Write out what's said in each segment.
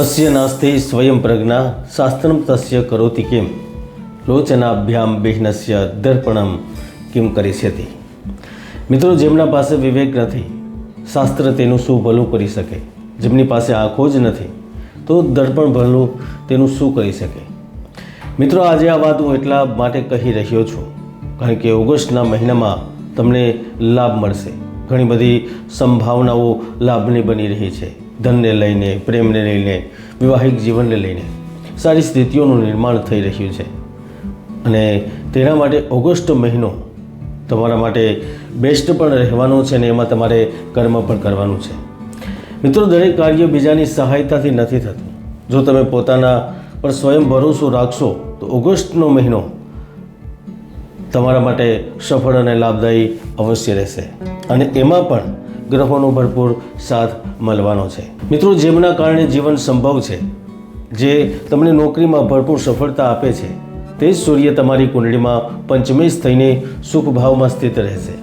અસ્ય નાસ્તે સ્વયં પ્રજ્ઞા શાસ્ત્રમ તસ્ય કરોતિ કેમ લોચનાભ્યામ બિહ્નસ્ય દર્પણમ કિમ કરીષ્યતિ મિત્રો જેમના પાસે વિવેક નથી, શાસ્ત્ર તેનું શું ભલું કરી શકે? જેમની પાસે આંખો જ નથી, તો દર્પણ ભલું તેનું શું કરી શકે? મિત્રો, આજે આ વાત હું એટલા માટે કહી રહ્યો છું, કારણ કે ઓગસ્ટના મહિનામાં તમને લાભ મળશે. ઘણી બધી સંભાવનાઓ લાભની બની રહી છે. ધનને લઈને, પ્રેમને લઈને, વિવાહિક જીવનને લઈને સારી સ્થિતિઓનું નિર્માણ થઈ રહ્યું છે. અને તેના માટે ઓગસ્ટ મહિનો તમારા માટે બેસ્ટ પણ રહેવાનો છે અને એમાં તમારે કર્મ પણ કરવાનું છે. મિત્રો, દરેક કાર્ય બીજાની સહાયતાથી નથી થતું. જો તમે પોતાના પર સ્વયં ભરોસો રાખશો, તો ઓગસ્ટનો મહિનો તમારા માટે સફળ અને લાભદાયી અવશ્ય રહેશે. અને એમાં પણ ગ્રહોનો ભરપૂર સાથ મળવાનો છે. મિત્રો, જેમના કારણે જીવન સંભવ છે, જે તમને નોકરીમાં ભરપૂર સફળતા આપે છે, તે જ સૂર્ય તમારી કુંડળીમાં પંચમેશ થઈને સુખભાવમાં સ્થિત રહેશે.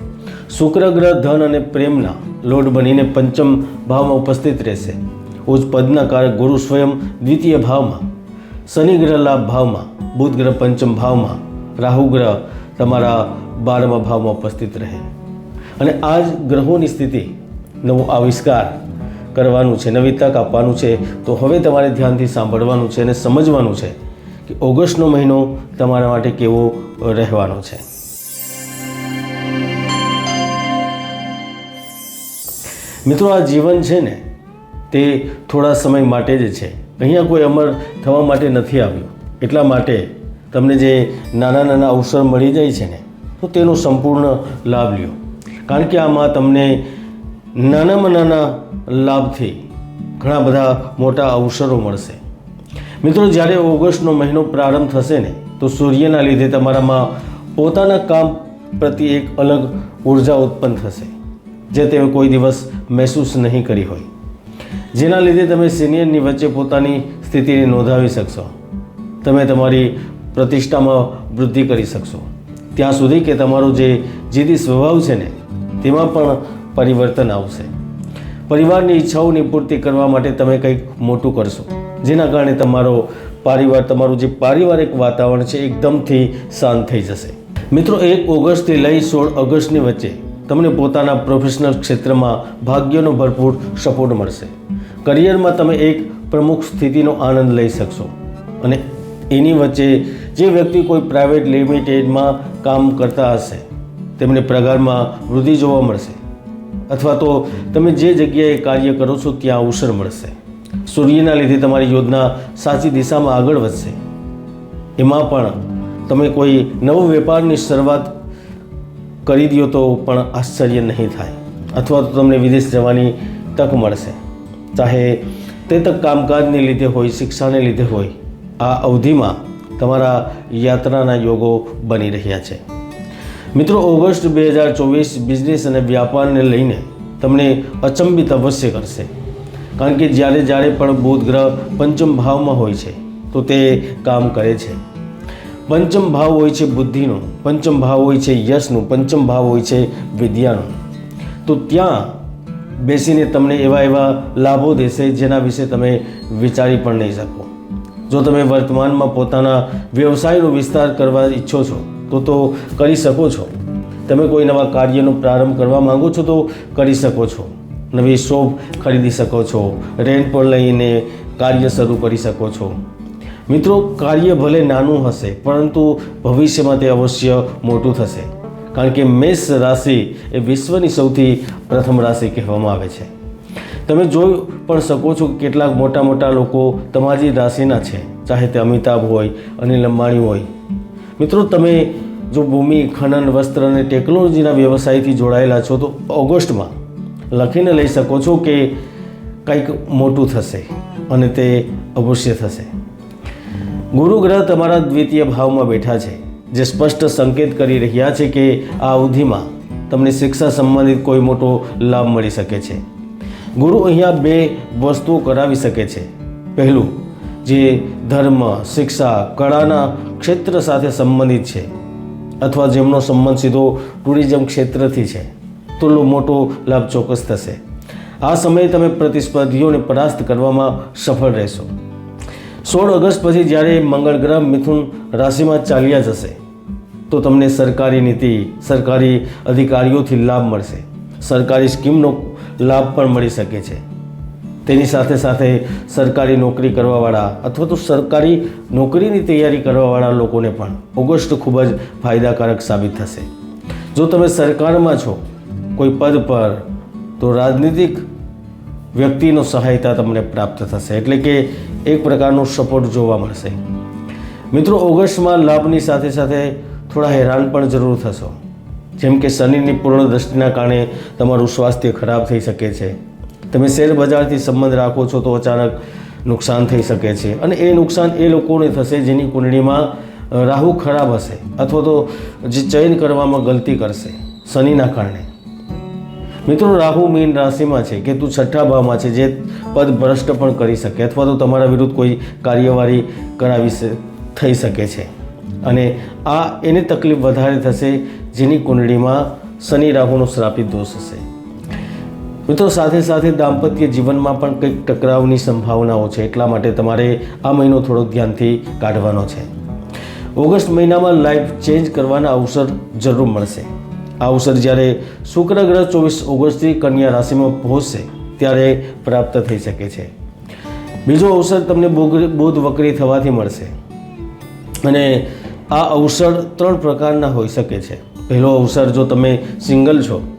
શુક્ર, ગ્રહ, ધન અને પ્રેમના લોડ બનીને પંચમ ભાવમાં ઉપસ્થિત રહેશે. ઉચ્ચ પદના કારક ગુરુ સ્વયં દ્વિતીય ભાવમાં, શનિ ગ્રહ લાભ ભાવમાં, બુધ ગ્રહ પંચમ ભાવમાં, રાહુ ગ્રહ તમારા બારમા ભાવમાં ઉપસ્થિત રહે. અને આ જ ગ્રહોની સ્થિતિ, નવો આવિષ્કાર કરવાનું છે, નવી તક આપવાનું છે, તો હવે તમારે ધ્યાનથી સાંભળવાનું છે અને સમજવાનું છે કે ઓગસ્ટનો મહિનો તમારા માટે કેવો રહેવાનો છે. મિત્રો, આ જીવન છે ને, તે થોડા સમય માટે જ છે. અહીંયા કોઈ અમર થવા માટે નથી આવ્યું. એટલા માટે તમને જે નાના નાના અવસર મળી જાય છે ને, તો તેનો સંપૂર્ણ લાભ લ્યો. કારણ કે આમાં તમને નાનામાં નાના લાભથી ઘણા બધા મોટા અવસરો મળશે. મિત્રો, જ્યારે ઓગસ્ટનો મહિનો પ્રારંભ થશે ને, તો સૂર્યના લીધે તમારામાં પોતાના કામ પ્રત્યે એક અલગ ઊર્જા ઉત્પન્ન થશે, જે તમે કોઈ દિવસ મહેસૂસ નહીં કરી હોય. જેના લીધે તમે સિનિયરની વચ્ચે પોતાની સ્થિતિને નોંધાવી શકશો. તમે તમારી પ્રતિષ્ઠામાં વૃદ્ધિ કરી શકશો. ત્યાં સુધી કે તમારો જે જીદી સ્વભાવ છે ને તેમાં પણ પરિવર્તન આવશે. પરિવારની ઈચ્છાઓની પૂર્તિ કરવા માટે તમે કંઈક મોટું કરશો. જેના કારણે તમારો પરિવાર, તમારું જે પારિવારિક વાતાવરણ છે, એકદમથી શાંત થઈ જશે. મિત્રો, એક ઓગસ્ટથી લઈ સોળ ઓગસ્ટની વચ્ચે તમને પોતાના પ્રોફેશનલ ક્ષેત્રમાં ભાગ્યનો ભરપૂર સપોર્ટ મળશે. કરિયરમાં તમે એક પ્રમુખ સ્થિતિનો આનંદ લઈ શકશો. અને એની વચ્ચે જે વ્યક્તિ કોઈ પ્રાઇવેટ લિમિટેડમાં કામ કરતા હશે તેમને પગારમાં વૃદ્ધિ જોવા મળશે. અથવા તો તમે જે જગ્યાએ કાર્ય કરો છો ત્યાં અવસર મળશે. સૂર્યના લીધે તમારી યોજના સાચી દિશામાં આગળ વધશે. એમાં પણ તમે કોઈ નવો વેપારની શરૂઆત કરી દો તો પણ આશ્ચર્ય નહીં થાય. અથવા તો તમને વિદેશ જવાની તક મળશે. ચાહે તે તક કામકાજને લીધે હોય, શિક્ષાને લીધે હોય, આ અવધિમાં તમારા યાત્રાના યોગો બની રહ્યા છે. મિત્રો, ઓગસ્ટ બે હજાર ચોવીસ બિઝનેસ અને વ્યાપારને લઈને તમને અચંબિત અવશ્ય કરશે. કારણ કે જ્યારે જ્યારે પણ બુધ ગ્રહ પંચમ ભાવમાં હોય છે, તો તે કામ કરે છે. પંચમ ભાવ હોય છે બુદ્ધિનો, પંચમ ભાવ હોય છે યશનો, પંચમ ભાવ હોય છે વિદ્યાનો. તો ત્યાં બેસીને તમને એવા એવા લાભો દેશે જેના વિશે તમે વિચારી પણ નહીં શકો. જો તમે વર્તમાનમાં પોતાના વ્યવસાયનો વિસ્તાર કરવા ઈચ્છો છો તો તો કરી શકો છો. તમે કોઈ નવા કાર્યનો પ્રારંભ કરવા માંગો છો તો કરી શકો છો. નવી શોપ ખરીદી શકો છો. રેન્ટ પર લઈને કાર્ય શરૂ કરી શકો છો. મિત્રો, કાર્ય ભલે નાનું હશે, પરંતુ ભવિષ્યમાં તે અવશ્ય મોટું થશે. કારણ કે મેષ રાશિ એ વિશ્વની સૌથી પ્રથમ રાશિ કહેવામાં આવે છે. તમે જોઈ પણ શકો છો કે કેટલાક મોટા મોટા લોકો તમારી રાશિના છે. ચાહે તે અમિતાભ હોય, અનિલ અંબાણી હોય મિત્રો, તમે જો ભૂમિ, ખનન, વસ્ત્ર અને ટેકનોલોજીના વ્યવસાયથી જોડાયેલા છો, તો ઓગસ્ટમાં લખીને લઈ શકો છો કે કંઈક મોટું થશે અને તે અવશ્ય થશે. ગુરુ ગ્રહ તમારા દ્વિતીય ભાવમાં બેઠા છે, જે સ્પષ્ટ સંકેત કરી રહ્યા છે કે આ અવધિમાં તમને શિક્ષા સંબંધિત કોઈ મોટો લાભ મળી શકે છે. ગુરુ અહીંયા બે વસ્તુઓ કરાવી શકે છે. પહેલું જે ધર્મ, શિક્ષા, કળાના ક્ષેત્ર સાથે સંબંધિત છે અથવા જેમનો સંબંધ સીધો ટુરિઝમ ક્ષેત્રથી છે, તો મોટો લાભ ચોક્કસ થશે. આ સમયે તમે પ્રતિસ્પર્ધીઓને પરાસ્ત કરવામાં સફળ રહેશો. સોળ ઓગસ્ટ પછી જ્યારે મંગળ ગ્રહ મિથુન રાશિમાં ચાલ્યા જશે, તો તમને સરકારી નીતિ, સરકારી અધિકારીઓથી લાભ મળશે. સરકારી સ્કીમનો લાભ પણ મળી શકે છે. તેની સાથે સાથે સરકારી નોકરી કરવાવાળા અથવા તો સરકારી નોકરીની તૈયારી કરવાવાળા લોકોને પણ ઓગસ્ટ ખૂબ જ ફાયદાકારક સાબિત થશે. જો તમે સરકારમાં છો, કોઈ પદ પર, તો રાજનીતિક વ્યક્તિનો સહાયતા તમને પ્રાપ્ત થશે. એટલે કે એક પ્રકારનો સપોર્ટ જોવા મળશે. મિત્રો, ઓગસ્ટમાં લાભની સાથે સાથે થોડા હેરાન પણ જરૂર થશો. જેમ કે શનિની પૂર્ણ દ્રષ્ટિના કારણે તમારું સ્વાસ્થ્ય ખરાબ થઈ શકે છે. તમે શેર બજારથી સંબંધ રાખો છો તો અચાનક નુકસાન થઈ શકે છે. અને એ નુકસાન એ લોકોને થશે જેની કુંડળીમાં રાહુ ખરાબ હશે અથવા તો જે ચયન કરવામાં ગલતી કરશે શનિના કારણે. મિત્રો, રાહુ મીન રાશિમાં છે કે તું છઠ્ઠા ભાવમાં છે જે પદ ભ્રષ્ટ પણ કરી શકે અથવા તો તમારા વિરુદ્ધ કોઈ કાર્યવાહી કરાવી થઈ શકે છે. અને આ એની તકલીફ વધારે થશે જેની કુંડળીમાં શનિ રાહુનો શ્રાપિત દોષ હશે. મિત્રો, સાથે સાથે દાંપત્ય જીવનમાં પણ કંઈક ટકરાવની સંભાવનાઓ છે, એટલા માટે તમારે આ મહિનો થોડો ધ્યાનથી કાઢવાનો છે. ઓગસ્ટ મહિનામાં લાઈફ ચેન્જ કરવાના અવસર જરૂર મળશે. આ અવસર જ્યારે શુક્ર ગ્રહ ચોવીસ ઓગસ્ટથી કન્યા રાશિમાં પહોંચશે, ત્યારે પ્રાપ્ત થઈ શકે છે. બીજો અવસર તમને બોધ વક્રી થવાથી મળશે. અને આ અવસર ત્રણ પ્રકારના હોઈ શકે છે. પહેલો અવસર, જો તમે સિંગલ છો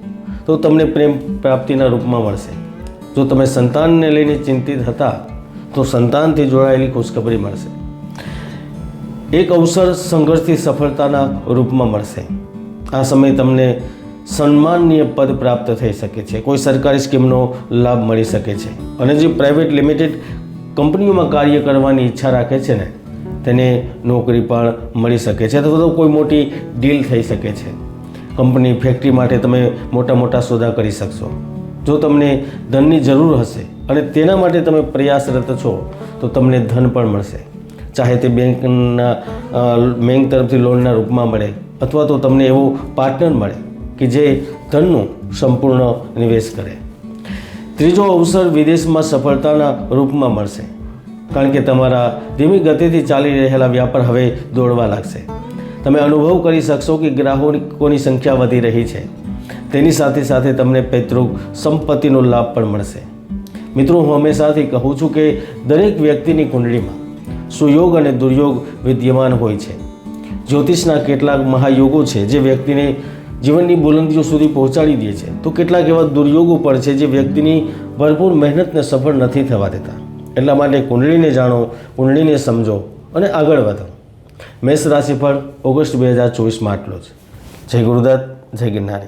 તો તમને પ્રેમ પ્રાપ્તિના રૂપમાં મળશે. જો તમે સંતાનને લઈને ચિંતિત હતા, તો સંતાનથી જોડાયેલી ખુશખબરી મળશે. એક અવસર સંઘર્ષથી સફળતાના રૂપમાં મળશે. આ સમયે તમને સન્માનનીય પદ પ્રાપ્ત થઈ શકે છે. કોઈ સરકારી સ્કીમનો લાભ મળી શકે છે. અને જે પ્રાઇવેટ લિમિટેડ કંપનીઓમાં કાર્ય કરવાની ઈચ્છા રાખે છે ને, તેને નોકરી પણ મળી શકે છે અથવા તો કોઈ મોટી ડીલ થઈ શકે છે. કંપની ફેક્ટરી માટે તમે મોટા મોટા સોદા કરી શકશો. જો તમને ધનની જરૂર હશે અને તેના માટે તમે પ્રયાસરત છો, તો તમને ધન પણ મળશે. ચાહે તે બેંકના બેંક તરફથી લોનના રૂપમાં મળે, અથવા તો તમને એવો પાર્ટનર મળે કે જે ધનનું સંપૂર્ણ નિવેશ કરે. ત્રીજો અવસર વિદેશમાં સફળતાના રૂપમાં મળશે. કારણ કે તમારા ધીમી ગતિથી ચાલી રહેલા વ્યાપાર હવે દોડવા લાગશે. તમે અનુભવ કરી શકશો કે ગ્રાહકોની સંખ્યા વધી રહી છે. તેની સાથે સાથે તમને પૈતૃક સંપત્તિનો લાભ પણ મળશે. મિત્રો, હું હંમેશાથી કહું છું કે દરેક વ્યક્તિની કુંડળીમાં સુયોગ અને દુર્યોગ વિદ્યમાન હોય છે. જ્યોતિષના કેટલાક મહાયોગો છે જે વ્યક્તિને જીવનની બુલંદીઓ સુધી પહોંચાડી દે છે. તો કેટલાક એવા દુર્યોગો પણ છે જે વ્યક્તિની ભરપૂર મહેનતને સફળ નથી થવા દેતા. એટલા માટે કુંડળીને જાણો, કુંડળીને સમજો અને આગળ વધો. મેષ પણ ઓગસ્ટ બે હજાર ચોવીસમાં આટલો જ જય ગુરુદત્ત જય ગિરનારી.